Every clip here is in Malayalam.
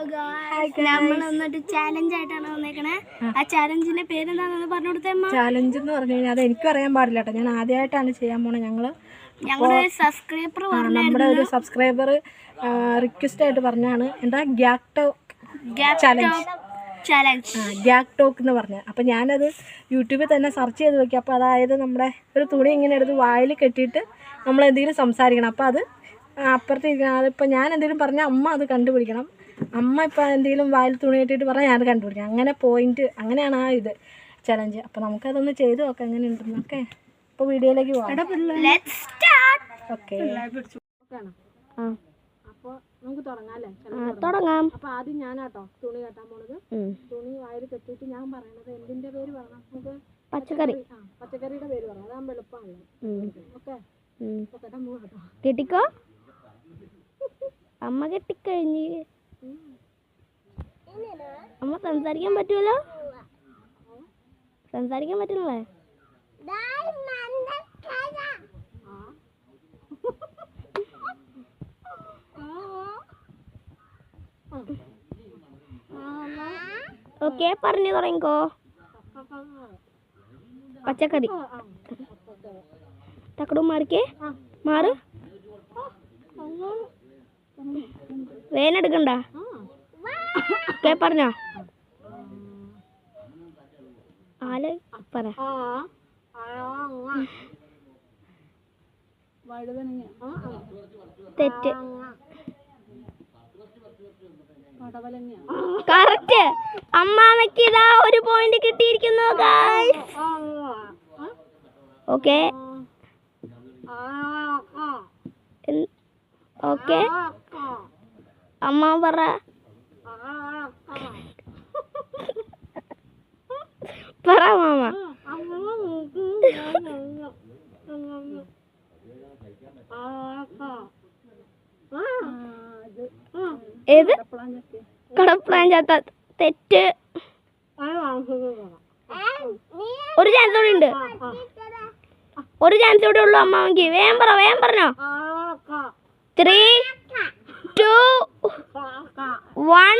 നമ്മൾ വന്നിട്ട് ചാലഞ്ച് ആയിട്ടാണ് വന്നേക്കണേ. ആ. ചാലഞ്ചിന്റെ പേരെന്താണെന്ന് പറഞ്ഞു കൊടുത്തേ ചാലഞ്ച് എന്ന് പറഞ്ഞു കഴിഞ്ഞാൽ അത് എനിക്കും അറിയാൻ പാടില്ല കേട്ടോ. ഞാൻ ആദ്യമായിട്ടാണ് ചെയ്യാൻ പോണേ. ഞങ്ങൾ ഞങ്ങളുടെ സബ്സ്ക്രൈബർ നമ്മുടെ ഒരു സബ്സ്ക്രൈബർ റിക്വസ്റ്റ് ആയിട്ട് പറഞ്ഞാണ്. എന്താ? ഗ്യാക്ടോ ചാലഞ്ച് ചാലഞ്ച് ഗ്യാക് ടോക്ക് എന്ന് പറഞ്ഞത് അപ്പം ഞാനത് യൂട്യൂബിൽ തന്നെ സെർച്ച് ചെയ്ത് നോക്കി. അപ്പോൾ അതായത് നമ്മുടെ ഒരു തുണി ഇങ്ങനെ എടുത്ത് വായിൽ കെട്ടിയിട്ട് നമ്മൾ എന്തെങ്കിലും സംസാരിക്കണം. അപ്പോൾ അത് അപ്പുറത്ത് ഇരിക്കണം. അതിപ്പോൾ ഞാൻ എന്തെങ്കിലും പറഞ്ഞാൽ അമ്മ അത് കണ്ടുപിടിക്കണം. അമ്മ ഇപ്പോൾ എന്തെങ്കിലും വായിൽ തുണി കെട്ടിയിട്ട് പറഞ്ഞാൽ ഞാൻ കണ്ടുപിടിക്കും. അങ്ങനെ പോയിന്റ് അങ്ങനെയാണ് ആ ഇത് ചലഞ്ച് അപ്പോൾ നമുക്കതൊന്ന് ചെയ്ത് നോക്കാം എങ്ങനെ ഉണ്ടെന്ന് ഓക്കെ? ഇപ്പോൾ വീഡിയോയിലേക്ക് പോകാം ലെറ്റ്സ് സ്റ്റാർട്ട് ഓക്കെ. അപ്പോൾ നമുക്ക് തുടങ്ങാം അല്ലേ? തുടങ്ങാം. അപ്പോൾ ആദ്യം ഞാനാട്ടോ തുണി കെട്ടാൻ പോണത്. തുണി വായിൽ കെട്ടിയിട്ട് ഞാൻ പറയണത് എന്തിന്റെ പേര് പറയണം? നമുക്ക് പച്ചക്കറി. ആ പച്ചക്കറിയുടെ പേര് പറയാം അതാ എളുപ്പമാണല്ലോ. ഓക്കെ? അപ്പോൾ കെട്ടിക്കോ? അമ്മ കെട്ടിക്കഴിഞ്ഞ്. അമ്മ സംസാരിക്കാൻ പറ്റുമല്ലോ സംസാരിക്കാൻ പറ്റില്ലേ? ഓക്കെ പറഞ്ഞു തുടങ്ങിക്കോ. പച്ചക്കറി. തക്കടും മാറിക്കേ. മാറ്. വേനെടുക്കണ്ട ഓക്കെ പറഞ്ഞോ. ആൽ പറ. തെറ്റ്. കറക്റ്റ്. അമ്മാമയ്ക്ക് ഇതാ ഒരു പോയിന്റ് കിട്ടിയിരിക്കുന്നു ഓക്കെ ഓക്കെ അമ്മ പറ. പറ മാമ. ഏത്? കടപ്ലാഞ്ചാത്ത തെറ്റ്. ഒരു ചാൻസ് കൂടെ ഉണ്ട്. ഒരു ചാൻസ് കൂടെ ഉള്ളു അമ്മാവെങ്കിൽ വേഗം പറ വേഗം പറഞ്ഞോ. ത്രീ ടു വൺ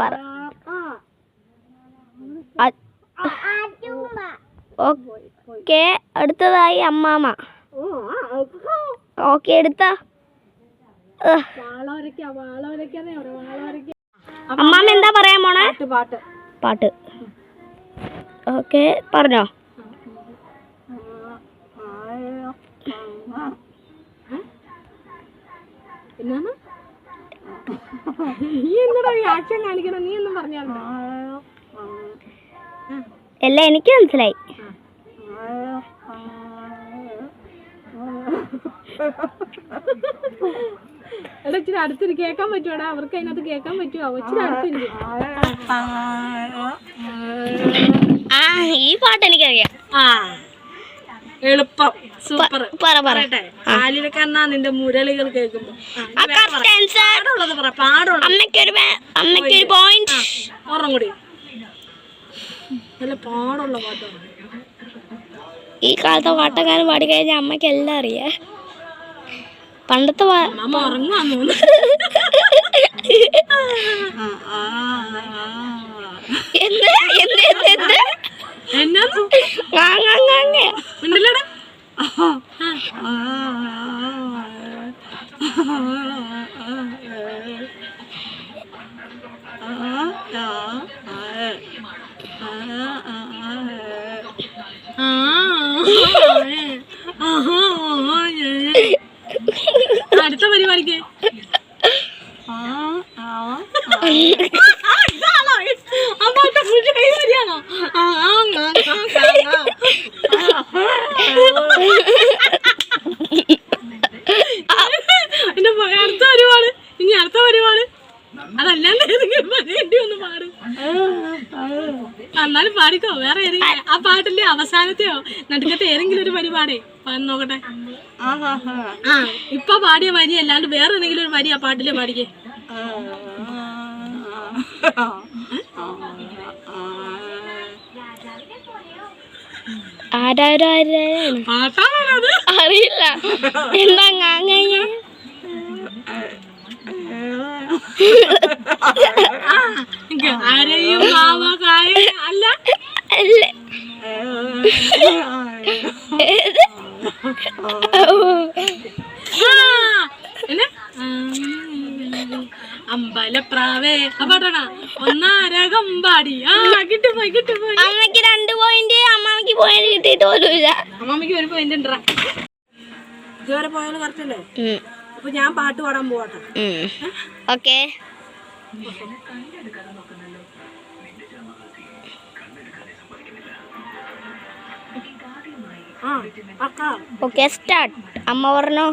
പറ. ഓക്കെ അടുത്തതായി അമ്മാമ. ഓക്കെ എടുത്ത. അമ്മാമ എന്താ പറയാൻ പോണേ പാട്ട്. പാട്ട്. ഓക്കെ പറഞ്ഞോ. നീ എന്നടാ ആക്ഷൻ കാണിക്കണം നീ ഒന്നും എല്ലാം എനിക്ക് മനസ്സിലായി. എടാ ഇച്ചിരി അടുത്തിരി കേൾക്കാൻ പറ്റുവാടാ? അവർക്ക് അതിനകത്ത് കേൾക്കാൻ പറ്റുമോ ഇച്ചിരി അടുത്തിരി. ആ ഈ പാട്ട് എനിക്കറിയാം. ആ എളുപ്പം. സൂപ്പർ. പറ എന്നാ നിന്റെ മുരളികൾ കേൾക്കുമ്പോ. പാടുള്ളത് പറ പാടുള്ളത് അമ്മയ്ക്കൊരു പേ- അമ്മയ്ക്കൊരു പോയിന്റ് ഓർമ്മ കൂടി. നല്ല പാടുള്ള പാട്ടാണ്. ഈ കാലത്തെ പാട്ടക്കാരൻ പാടി കഴിഞ്ഞാൽ അമ്മയ്ക്ക് എല്ലാം അറിയാം. പണ്ടത്തെ പാ- അമ്മ ഉറങ്ങാന്ന് തോന്നുന്നു എന്ത് എന്ത് എന്ത് എന്ത് എന്നാ ngang, ngang, ngang. ഉണ്ടല്ലോടാ അടുത്ത പരിപാടിക്ക്. ആ ആ പാട്ട് ആ ആ. ആ ആ ആ, ആ, ആ. എന്റെ പ- അടുത്ത പരിപാടി ഇനി അടുത്ത പരിപാടി അതല്ലാണ്ട് ഏതെങ്കിലും പറയേണ്ടി ഒന്ന് പാട് എന്നാലും പാടിക്കോ വേറെ ഏതെങ്കിലും ആ പാട്ടിന്റെ അവസാനത്തെയോ നടുക്കത്തെ ഏതെങ്കിലും ഒരു പരിപാടി? പാടി നോക്കട്ടെ. ആ ഇപ്പൊ പാടിയ വരി അല്ലാണ്ട് വേറെ ഏതെങ്കിലും ഒരു വരി ആ പാട്ടിലെ പാടിക്കേ. അറിയില്ല. എന്താ അങ്ങനെ ആരെയും അമ്പലപ്രാവേ ആ പാട്ടാണ. ഒന്നാരകം പാടി. ആ അമ്മയ്ക്ക് രണ്ട് പോയിന്റ് അമ്മമ്മക്ക് പോയിന്റ് കിട്ടിയിട്ട് പോലുമില്ല. അമ്മമ്മക്ക് ഒരു പോയിന്റ് ഉണ്ടാ ഇതുവരെ പോയാലും കറക്റ്റല്ലേ അപ്പൊ ഞാൻ പാട്ട് പാടാൻ പോവാട്ടെ. ഓക്കെ. ഓക്കെ സ്റ്റാർട്ട് അമ്മ പറഞ്ഞോ.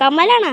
കമലാണോ